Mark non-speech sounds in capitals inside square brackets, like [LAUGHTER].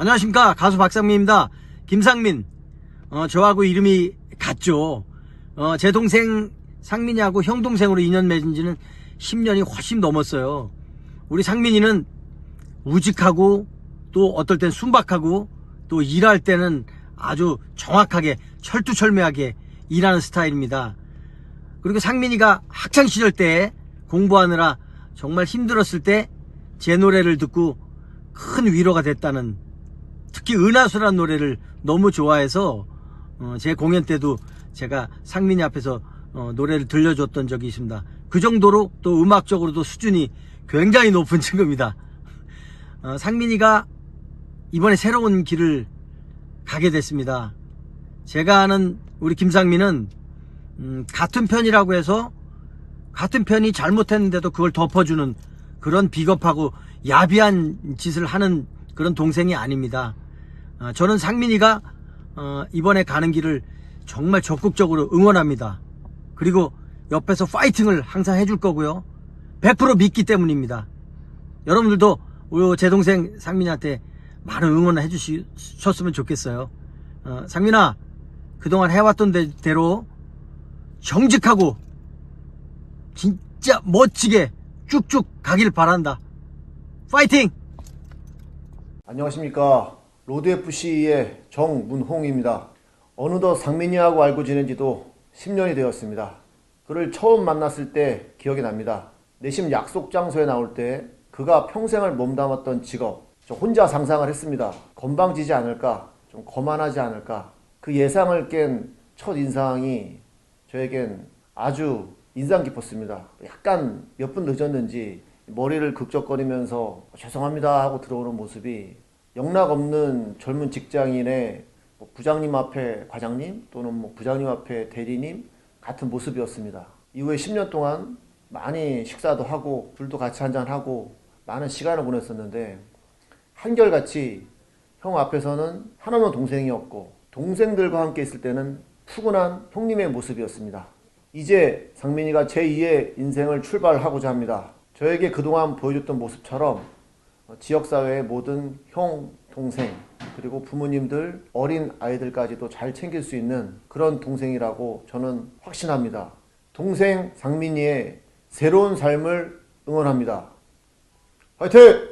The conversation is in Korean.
안녕하십니까 가수 박상민입니다. 김상민. 어, 저하고 이름이 같죠. 어, 제 동생 상민이하고 형 동생으로 인연 맺은 지는 10년이 훨씬 넘었어요. 우리 상민이는 우직하고 또 어떨 땐 순박하고 또 일할 때는 아주 정확하게 철두철미하게 일하는 스타일입니다. 그리고 상민이가 학창 시절 때 공부하느라 정말 힘들었을 때 제 노래를 듣고 큰 위로가 됐다는 특히 은하수란 노래를 너무 좋아해서 어, 제 공연 때도 제가 상민이 앞에서 어, 노래를 들려줬던 적이 있습니다. 그 정도로 또 음악적으로도 수준이 굉장히 높은 [LAUGHS] 친구입니다. 어, 상민이가 이번에 새로운 길을 가게 됐습니다. 제가 아는 우리 김상민은 음, 같은 편이라고 해서 같은 편이 잘못했는데도 그걸 덮어주는 그런 비겁하고 야비한 짓을 하는 그런 동생이 아닙니다. 어, 저는 상민이가 어, 이번에 가는 길을 정말 적극적으로 응원합니다. 그리고 옆에서 파이팅을 항상 해줄 거고요. 100% 믿기 때문입니다. 여러분들도 우리 제 동생 상민이한테 많은 응원을 해주셨으면 좋겠어요. 어, 상민아, 그동안 해왔던 대- 대로 정직하고 진짜 멋지게 쭉쭉 가길 바란다. 파이팅! 안녕하십니까. 로드FC의 정문홍입니다. 어느덧 상민이하고 알고 지낸 지도 10년이 되었습니다. 그를 처음 만났을 때 기억이 납니다. 내심 약속 장소에 나올 때 그가 평생을 몸담았던 직업, 저 혼자 상상을 했습니다. 건방지지 않을까, 좀 거만하지 않을까. 그 예상을 깬 첫 인상이 저에겐 아주 인상 깊었습니다. 약간 몇 분 늦었는지 머리를 극적거리면서 죄송합니다 하고 들어오는 모습이 영락 없는 젊은 직장인의 뭐 부장님 앞에 과장님 또는 뭐 부장님 앞에 대리님 같은 모습이었습니다. 이후에 10년 동안 많이 식사도 하고 술도 같이 한잔하고 많은 시간을 보냈었는데 한결같이 형 앞에서는 하나는 동생이었고 동생들과 함께 있을 때는 푸근한 형님의 모습이었습니다. 이제 상민이가 제2의 인생을 출발하고자 합니다. 저에게 그동안 보여줬던 모습처럼 어, 지역사회의 모든 형, 동생, 그리고 부모님들, 어린 아이들까지도 잘 챙길 수 있는 그런 동생이라고 저는 확신합니다. 동생 상민이의 새로운 삶을 응원합니다. 화이팅!